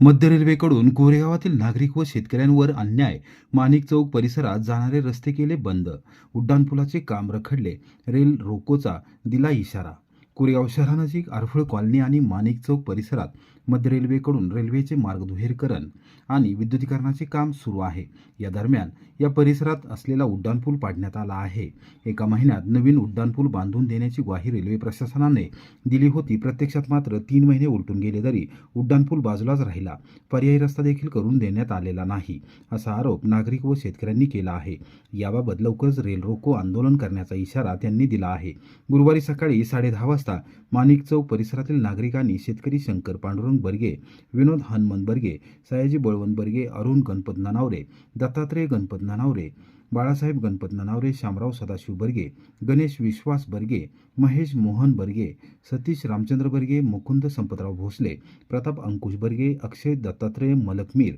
मध्य रेल्वेकडून कोरेगावातील नागरिक व शेतकऱ्यांवर अन्याय माणिक चौक परिसरात जाणारे रस्ते केले बंद. उड्डाणपुलाचे काम रखडले. रेल रोकोचा दिला इशारा. कोरेगाव शहरानजीक आरफळ कॉलनी आणि माणिक चौक परिसरात मध्य रेल्वेकडून रेल्वेचे मार्ग दुहेरीकरण आणि विद्युतीकरणाचे काम सुरू आहे. या दरम्यान या परिसरात असलेला उड्डाणपूल पाडण्यात आला आहे. एका महिन्यात नवीन उड्डाणपूल बांधून देण्याची ग्वाही रेल्वे प्रशासनाने दिली होती. प्रत्यक्षात मात्र तीन महिने उलटून गेले तरी उड्डाणपूल बाजूलाच राहिला. पर्यायी रस्ता देखील करून देण्यात आलेला नाही असा आरोप नागरिक व शेतकऱ्यांनी केला आहे. याबाबत लवकरच रेल रोको आंदोलन करण्याचा इशारा त्यांनी दिला आहे. गुरुवारी सकाळी साडेदहा वाजता माणिक चौक परिसरातील नागरिकांनी शेतकरी शंकर पांडुरंग बर्गे विनोद हनुमन बर्गे सयाजी बळवंत बर्गे अरुण गणपत ननावरे दत्तात्रय गणपत ननावरे बाळासाहेब गणपत ननावरे शामराव सदाशिव बर्गे गणेश विश्वास बर्गे महेश मोहन बर्गे सतीश रामचंद्र बर्गे मुकुंद संपतराव भोसले प्रताप अंकुश बर्गे अक्षय दत्तात्रय मलकमीर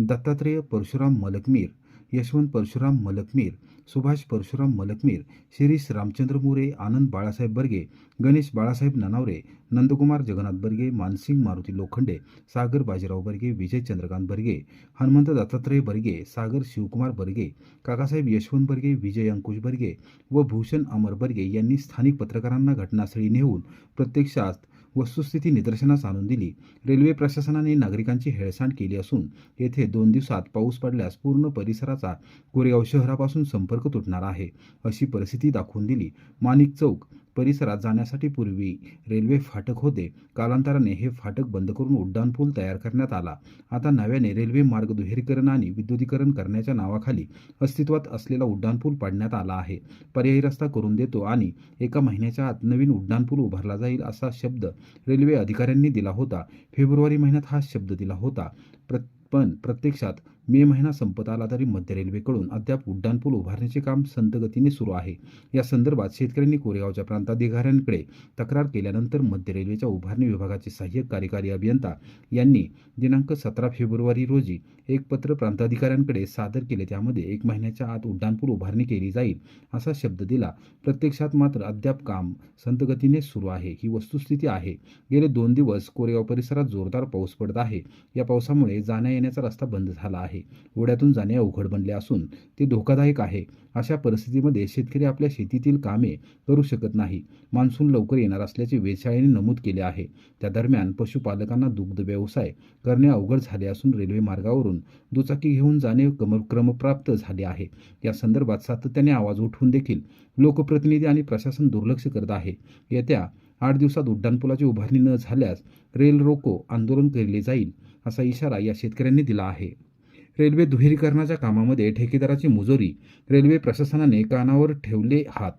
दत्तात्रेय परशुराम मलकमीर यशवंत परशुराम मलकमीर सुभाष परशुराम मलकमीर शिरीष रामचंद्र मोरे आनंद बाळासाहेब बर्गे गणेश बाळासाहेब ननावरे नंदकुमार जगन्नाथ बर्गे मानसिंग मारुती लोखंडे सागर बाजीराव बर्गे विजय चंद्रकांत बर्गे हनुमंत दत्तात्रय बर्गे सागर शिवकुमार बर्गे काकासाहेब यशवंत बर्गे विजय अंकुश बर्गे व भूषण अमर बर्गे यांनी स्थानिक पत्रकारांना घटनास्थळी नेऊन प्रत्यक्षात वस्तुस्थिती निदर्शनास आणून दिली. रेल्वे प्रशासनाने नागरिकांची हेळसांड केली असून येथे दोन दिवसात पाऊस पडल्यास पूर्ण परिसराचा कोरेगाव शहरापासून संपर्क तुटणार आहे अशी परिस्थिती दाखवून दिली. माणिक चौक परिसरात जाण्यासाठी पूर्वी रेल्वे फाटक होते. कालांतराने हे फाटक बंद करून उड्डाणपूल तयार करण्यात आला. आता नव्याने रेल्वे मार्ग दुहेरीकरण आणि विद्युतीकरण करण्याच्या नावाखाली अस्तित्वात असलेला उड्डाणपूल पाडण्यात आला आहे. पर्यायी रस्ता करून देतो आणि एका महिन्याच्या आत नवीन उड्डाणपूल उभारला जाईल असा शब्द रेल्वे अधिकाऱ्यांनी दिला होता. फेब्रुवारी महिन्यात हा शब्द दिला होता. प्र पण प्रत्यक्षात मे महिना संपत आला तरी मध्य रेल्वेकडून अद्याप उड्डाणपूल उभारण्याचे काम संतगतीने सुरू आहे. या संदर्भात शेतकऱ्यांनी कोरेगावच्या प्रांताधिकाऱ्यांकडे तक्रार केल्यानंतर मध्य रेल्वेच्या उभारणी विभागाचे सहाय्यक कार्यकारी अभियंता यांनी दिनांक सतरा फेब्रुवारी रोजी एक पत्र प्रांताधिकाऱ्यांकडे सादर केले. त्यामध्ये एक महिन्याच्या आत उड्डाणपूल उभारणी केली जाईल असा शब्द दिला. प्रत्यक्षात मात्र अद्याप काम संतगतीने सुरू आहे. ही वस्तुस्थिती आहे. गेले दोन दिवस कोरेगाव परिसरात जोरदार पाऊस पडत आहे. या पावसामुळे जाण्या येण्याचा रस्ता बंद झाला आहे. ओढ्यातून जाणे अवघड बनले असून ते धोकादायक आहे. अशा परिस्थितीमध्ये शेतकरी आपल्या शेतीतील कामे करू शकत नाही. मान्सून लवकर येणार असल्याचे वेधशाळेने नमूद केले आहे. त्या दरम्यान पशुपालकांना दुग्ध व्यवसाय करणे अवघड झाले असून रेल्वे मार्गावरून दुचाकी घेऊन जाणे क्रम क्रमप्राप्त झाले आहे. या संदर्भात सातत्याने आवाज उठवून देखील लोकप्रतिनिधी आणि प्रशासन दुर्लक्ष करत आहे. येत्या आठ दिवसात उड्डाणपुलाची उभारणी न झाल्यास रेल रोको आंदोलन केले जाईल असा इशारा या शेतकऱ्यांनी दिला आहे. रेल्वे दुहेरीकरणाच्या कामामध्ये ठेकेदाराची मुजोरी रेल्वे प्रशासनाने कानावर ठेवले हात.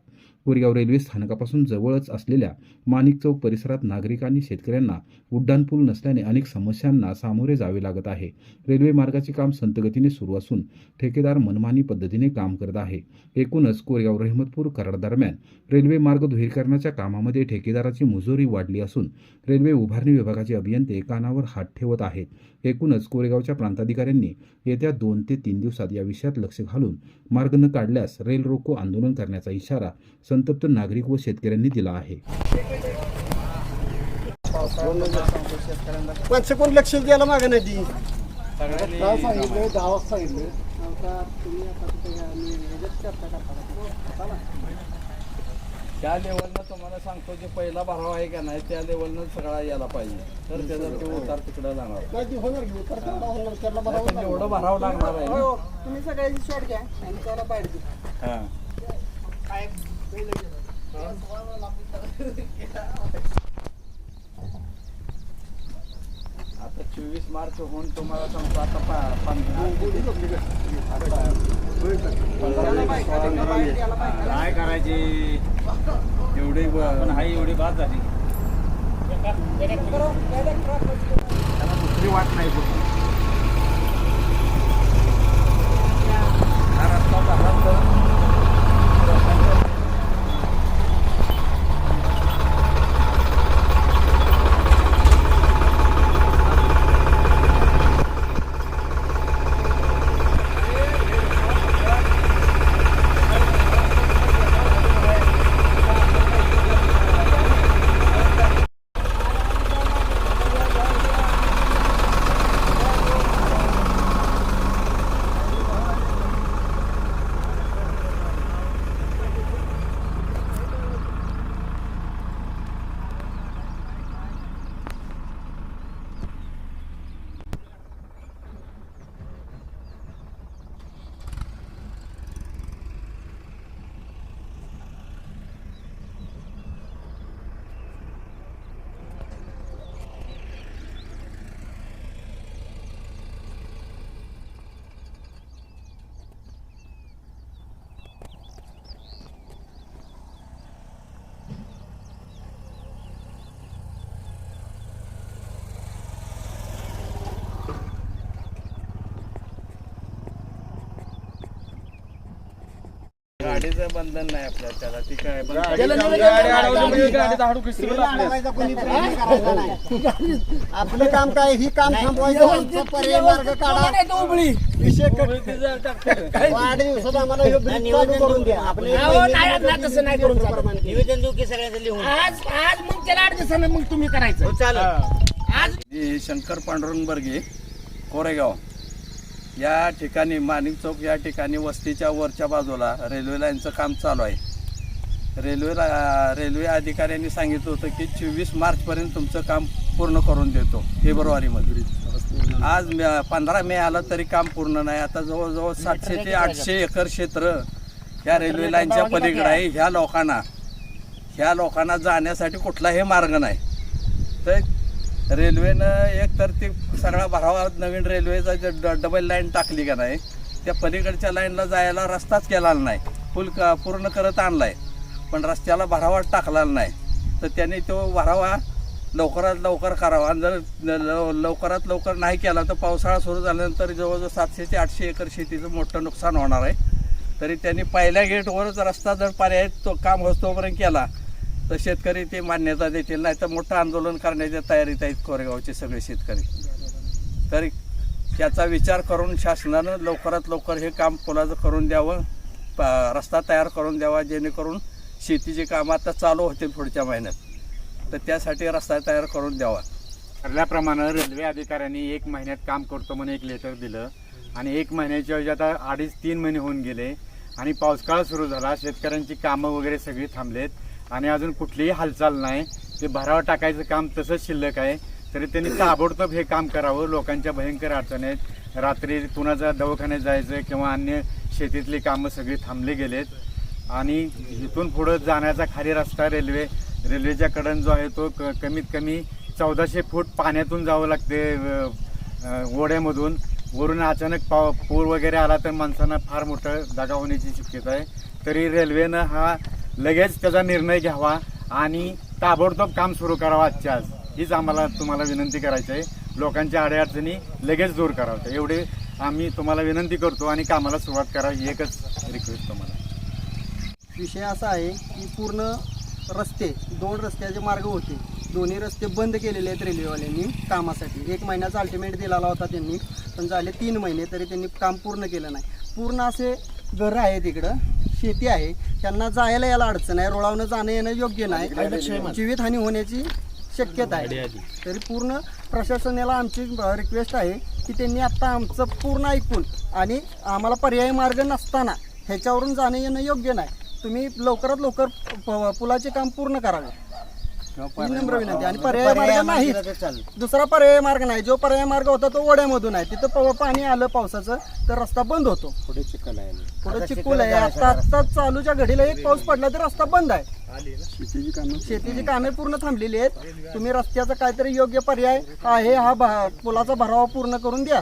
कोरेगाव रेल्वे स्थानकापासून जवळच असलेल्या माणिक चौक परिसरात नागरिकांनी शेतकऱ्यांना उड्डाणपूल नसल्याने अनेक समस्यांना सामोरे जावे लागत आहे. रेल्वे मार्गाचे काम संतगतीने सुरू असून ठेकेदार मनमानी पद्धतीने काम करत आहे. एकूणच कोरेगाव रहमतपूर कराड दरम्यान रेल्वे मार्ग दुहेरीकरणाच्या कामामध्ये ठेकेदाराची मुजोरी वाढली असून रेल्वे उभारणी विभागाचे अभियंते कानावर हात ठेवत आहेत. एकूणच कोरेगावच्या प्रांताधिकाऱ्यांनी येत्या दोन ते तीन दिवसात या विषयात लक्ष घालून मार्ग न काढल्यास रेल रोको आंदोलन करण्याचा इशारा संतप्त नागरिक व शेतकऱ्यांनी दिला आहे. माणसं कोण लक्ष द्यायला मागे नाही सांगितलं गावात सांगितलं? त्या लेवलनं तुम्हाला सांगतो जे पहिला भराव आहे का नाही त्या लेवलनं सगळा यायला पाहिजे. तर त्याचा तो उतार तिकडे जाणार एवढं भराव लागणार आहे. हो तुम्ही सगळ्याची शॉट घ्या आणि त्याला पाहिजे हा. आता चोवीस मार्च होऊन तुम्हाला सांगतो आता काय करायचे? एवढी पण हाय एवढी बाद झाली. त्याला दुसरी वाट नाही कुठली हा रस्ता गाडीचं बंधन नाही आपल्या त्याला ती काय कोणी प्रयत्न करायचा नाही. आपलं काम काय ही काम थांबवायचं आमचा पर्याय मार्ग काढा. विषय कट वाढदिवसात आम्हाला ह्यो ब्रिज चालू करून द्या. आपले तसं नाही करून चालत. प्रमाणे. निवेदन देऊ की सगळ्यांचं लिहून? आज आज मग त्याला आठ दिवसानं मग तुम्ही करायचं. चालेल. हे. शंकर पांडुरंग बर्गे कोरेगाव. या ठिकाणी माणिक चौक या ठिकाणी वस्तीच्या वरच्या बाजूला रेल्वे लाईनचं काम चालू आहे. रेल्वे रेल्वे अधिकाऱ्यांनी सांगितलं होतं की चोवीस मार्चपर्यंत तुमचं काम पूर्ण करून देतो. फेब्रुवारीमध्ये आज पंधरा मे आला तरी काम पूर्ण नाही. आता जवळजवळ सातशे ते आठशे एकर क्षेत्र या रेल्वे लाईनच्या पलीकडे आहे. ह्या लोकांना ह्या लोकांना जाण्यासाठी कुठलाही मार्ग नाही. तर रेल्वेनं एक तर ती सगळा भरावा नवीन रेल्वेचा ड- डबल लाईन टाकली का नाही त्या पलीकडच्या लाईनला जायला रस्ताच केला नाही. फुल क पूर्ण करत आणलाय. पण रस्त्याला भरावा टाकला नाही. तर त्याने तो भरावा लवकरात लवकर करावा. आणि जर लवकरात लवकर नाही केला तर पावसाळा सुरू झाल्यानंतर जवळजवळ सातशे ते आठशे एकर शेतीचं मोठं नुकसान होणार आहे. तरी त्यांनी पहिल्या गेटवरच रस्ता जर पर्याय तो काम होतोपर्यंत केला तर शेतकरी ते मान्यता देतील नाही तर मोठं आंदोलन करण्याच्या तयारीत आहेत कोरेगावचे सगळे शेतकरी. तर त्याचा विचार करून शासनानं लवकरात लवकर हे काम पुलाचं करून द्यावं रस्ता तयार करून द्यावा जेणेकरून शेतीची कामं आता चालू होतील पुढच्या महिन्यात. तर त्यासाठी रस्ता तयार करून द्यावा. ठरल्याप्रमाणे रेल्वे अधिकाऱ्यांनी एक महिन्यात काम करतो म्हणून एक लेटर दिलं. आणि एक महिन्याच्या ऐवजी आता अडीच तीन महिने होऊन गेले. आणि पावसाळा सुरू झाला. शेतकऱ्यांची कामं वगैरे सगळी थांबलेत. आणि अजून कुठलीही हालचाल नाही. ते भराव टाकायचं काम तसंच शिल्लक आहे. तरी त्यांनी ताबडतोब हे काम करावं. लोकांच्या भयंकर अडचणी आहेत रात्री कुणाचा दवाखान्यात जायचं किंवा अन्य शेतीतली कामं सगळी थांबली गेलेत. आणि इथून पुढं जाण्याचा खाली रस्ता रेल्वे रेल्वेच्या कडन जो आहे तो क कमीत कमी चौदाशे फूट पाण्यातून जावं लागते ओढ्यामधून. वरून अचानक पाव पूर वगैरे आला तर माणसांना फार मोठं दगा होण्याची शक्यता आहे. तरी रेल्वेनं हा लगेच त्याचा निर्णय घ्यावा आणि ताबडतोब काम सुरू करावं आजच्या आज हीच आम्हाला तुम्हाला विनंती करायची आहे लोकांच्या अडीअडचणी लगेच दूर करावं. एवढे आम्ही तुम्हाला विनंती करतो आणि कामाला सुरुवात करावी एकच रिक्वेस्ट तुम्हाला. विषय असा आहे की पूर्ण रस्ते दोन रस्त्याचे मार्ग होते. दोन्ही रस्ते बंद केलेले आहेत रेल्वेवाल्यांनी कामासाठी. एक महिन्याचा अल्टिमेट दिलेला होता त्यांनी पण झाले तीन महिने तरी त्यांनी काम पूर्ण केलं नाही. पूर्ण असे घरं आहेत इकडं. शेती आहे त्यांना जायला यायला अडचण आहे रोळावनं जाणं येणं योग्य नाही. जीवितहानी होण्याची शक्यता आहे. तरी पूर्ण प्रशासनाला आमची रिक्वेस्ट आहे की त्यांनी आत्ता आमचं पूर्ण ऐकून आणि आम्हाला पर्यायी मार्ग नसताना ह्याच्यावरून जाणं येणं योग्य नाही. तुम्ही लवकरात लवकर प- पुलाचे काम पूर्ण करावे. विनंती. आणि पर्याय मार्ग नाही दुसरा पर्याय मार्ग नाही. जो पर्याय मार्ग होता तो ओढ्यामधून आहे. तिथं प- पाणी आलं पावसाचं तर रस्ता बंद होतो. पुढे चिखल आहे. पुढे चिखल आहे. आता आता चालूच्या घडीला एक पाऊस पडला तर रस्ता बंद आहे. शेतीची कामे पूर्ण थांबलेली आहेत. तुम्ही रस्त्याचा काहीतरी योग्य पर्याय आहे. हा भा- पुलाचा भरावा पूर्ण करून द्या.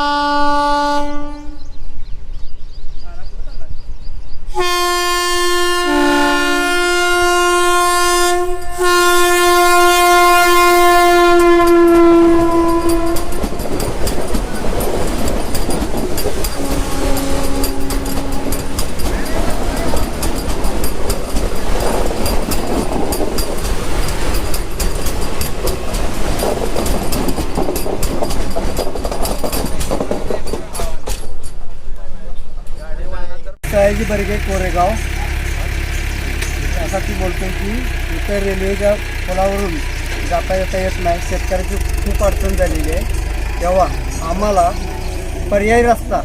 सयाजी बर्गे कोरेगाव यासाठी बोलतो की इथं रेल्वेच्या पुलावरून जाता येता येत नाही. शेतकऱ्याची खूप अडचण झालेली आहे. तेव्हा आम्हाला पर्यायी रस्ता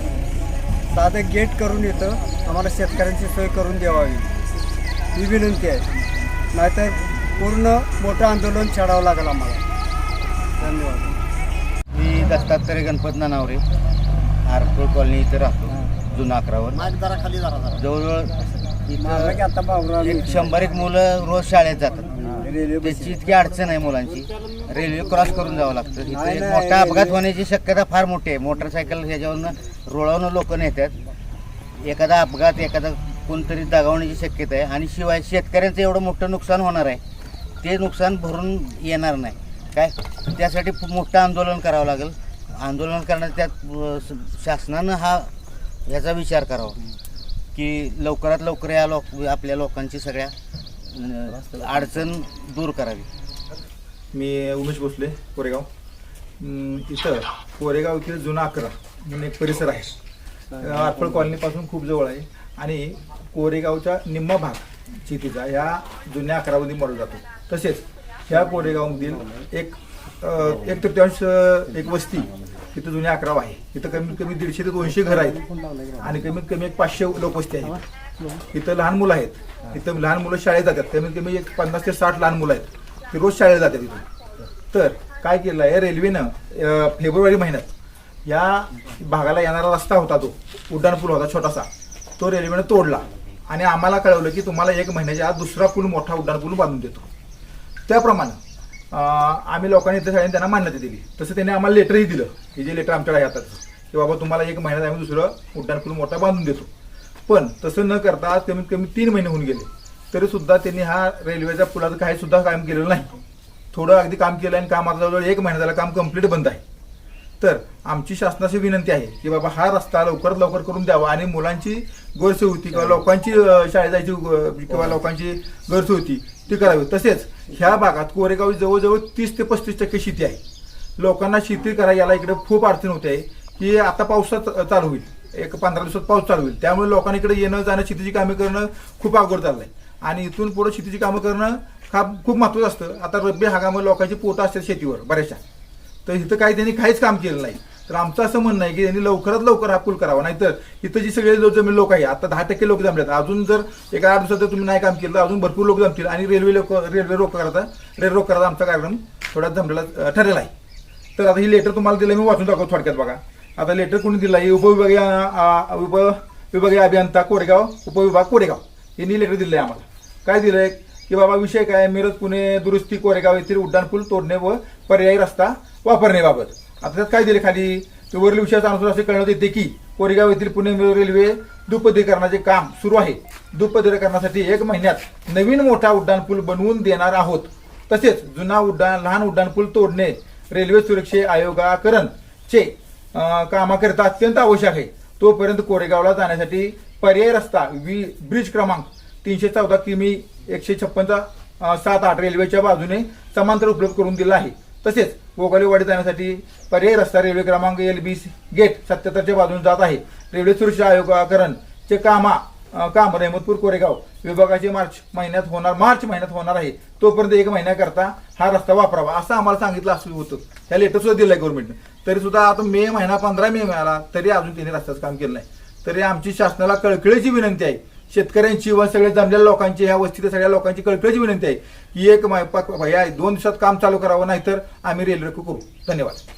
साधं गेट करून इथं आम्हाला शेतकऱ्यांची सोय करून द्यावी. ही विनंती आहे. नाहीतर पूर्ण मोठं आंदोलन छेडावं लागेल आम्हाला. धन्यवाद. मी दत्तात्रय गणपत नानावरे आरपूर कॉलनी इथं राहतो जुना अकरावर. जवळजवळ इथं आता एक शंभर एक मुलं रोज शाळेत जातात. त्याची इतकी अडचण आहे मुलांची. रेल्वे क्रॉस करून जावं लागतं. इथं एक मोठा अपघात होण्याची शक्यता फार मोठी आहे. मोटरसायकल ह्याच्यावरनं रुळवून लोक नेतात. एखादा अपघात एखादा कोणतरी दगावण्याची शक्यता आहे. आणि शिवाय शेतकऱ्यांचं एवढं मोठं नुकसान होणार आहे. ते नुकसान भरून येणार नाही. काय? त्यासाठी खूप मोठं आंदोलन करावं लागेल. आंदोलन करण्यात त्यात शासनानं हा ह्याचा विचार करावा. की लवकरात लवकर या लोक आपल्या लोकांची सगळ्या अडचण दूर करावी. मी उमेश भोसले कोरेगाव. अं, इथं कोरेगाव इथे जुना अकरा म्हणून एक परिसर आहे. आरफळ कॉलनीपासून खूप जवळ आहे. आणि कोरेगावचा निम्मा भाग शेतीचा या जुन्या अकरामध्ये मोडला जातो. तसेच ह्या कोरेगावमधील एक अं, एक तृतीयांश अं, एक वस्ती इथं जुने अकराव आहे. इथं कमीत कमी दीडशे ते दोनशे घरं आहेत. आणि कमीत कमी एक पाचशे लोकवस्ती आहे इथं लहान मुलं आहेत. इथं लहान मुलं शाळेत जातात. कमीत कमी एक पन्नास ते साठ लहान मुलं आहेत. ते रोज शाळेत जातात इथून. तर काय केलं आहे? रेल्वेनं फेब्रुवारी महिन्यात या भागाला येणारा रस्ता होता तो. उड्डाणपूल होता छोटासा. तो रेल्वेनं तोडला. आणि आम्हाला कळवलं की तुम्हाला एक महिन्याच्या आत दुसरा पूल मोठा उड्डाणपूल बांधून देतो. त्याप्रमाणे आम्ही लोकांनी इथं सगळ्यांनी त्यांना मान्यता दिली. तसं त्यांनी आम्हाला लेटरही दिलं हे जे लेटर आमच्याकडे आहे की बाबा तुम्हाला एक महिन्यात आम्ही दुसरं उड्डाणपूल मोठा बांधून देतो. पण तसं न करता कमीत कमी तीन महिने होऊन गेले. तरी सुद्धा त्यांनी हा रेल्वेच्या पुलाचं काही सुद्धा काम केलेलं नाही. थोडं अगदी काम केलं आणि काम आता जवळजवळ एक महिना झाला काम कंप्लीट बंद आहे. तर आमची शासनाची विनंती आहे की बाबा हा रस्ता लवकरात लवकर करून द्यावा आणि मुलांची गैरसोय किंवा लोकांची शाळेत जायची किंवा लोकांची गैरसोय ती करावी तसेच ह्या भागात कोरेगाव जवळजवळ तीस ते पस्तीस टक्के शेती आहे. लोकांना शेती करा याला इकडे खूप अडचण होते. आहे की आता पावसात चालू होईल. एक पंधरा दिवसात पाऊस चालू होईल. त्यामुळे लोकांना इकडे येणं जाणं शेतीची कामे करणं खूप अवघड आहे आणि इथून पुढे शेतीची कामं करणं हा खूप महत्त्वाचं असतं. आता रब्बी हंगामात लोकांची पोटं असतात शेतीवर बऱ्याचशा. तर इथं काही त्यांनी काहीच काम केलं नाही. तर आमचं असं म्हणणं आहे की त्यांनी लवकरात लवकर हा पूल करावा. नाहीतर इथं जी सगळे जो जमीन लोक आहे आता दहा टक्के लोक जमलेत. अजून जर एका आठ दिवसात जर तुम्ही नाही काम केलं तर अजून भरपूर लोक जमतील. आणि रेल्वे लोक रेल्वे रोक करायचा रेल्वे रोक करायचा आमचा कार्यक्रम थोडा जमलेला अं, ठरलेला आहे. तर आता ही लेटर तुम्हाला दिलं मी वाचून दाखवतो थोडक्यात बघा. आता लेटर कोणी दिलं आहे? उपविभागीय उप विभागीय अभियंता कोरेगाव उपविभाग कोरेगाव. यांनी लेटर दिलं आहे आम्हाला. काय दिलं आहे? की बाबा विषय काय मिरज पुणे दुरुस्ती कोरेगाव येथील उड्डाणपूल तोडणे व पर्यायी रस्ता वापरण्याबाबत. आता त्यात काय दिले खाली? तर वरील विषयाचा अनुसार असे कळण्यात येते की कोरेगाव येथील पुणे रेल्वे दुपदीकरणाचे काम सुरू आहे. दुपदीकरणासाठी एक महिन्यात नवीन मोठा उड्डाणपूल बनवून देणार आहोत. तसेच जुना उड्डाण लहान उड्डाणपूल तोडणे रेल्वे सुरक्षे आयोगाकरण चे कामाकरिता अत्यंत आवश्यक आहे. तोपर्यंत कोरेगावला जाण्यासाठी पर्यायी रस्ता वी ब्रिज क्रमांक तीनशे चौदा किमी एकशे छप्पनचा सात आठ रेल्वेच्या बाजूने समांतर उपलब्ध करून दिला आहे. तसेच गोगालेवाडी जाण्यासाठी पर्यायी रस्ता रेल्वे क्रमांक एल बी गेट सत्याहत्तरच्या बाजूने जात आहे. रेल्वे सुरक्षा आयोगाकरण चे कामा काम रहमतपूर कोरेगाव विभागाचे मार्च महिन्यात होणार मार्च महिन्यात होणार आहे. तोपर्यंत एक महिन्याकरता हा रस्ता वापरावा असं आम्हाला सांगितलं असं होतं. ह्या लेटर सुद्धा दिलंय गव्हर्नमेंटने तरी सुद्धा आता मे महिना पंधरा मे मिळाला तरी अजून त्यांनी रस्त्याचं काम केलं नाही. तरी आमची शासनाला कळकळीची विनंती आहे शेतकऱ्यांची व सगळे जमलेल्या लोकांची ह्या वस्तीतल्या सगळ्या लोकांची कळकळीची विनंती आहे. की एक या दोन दिवसात काम चालू करावं नाहीतर आम्ही रेल्वे करू. धन्यवाद.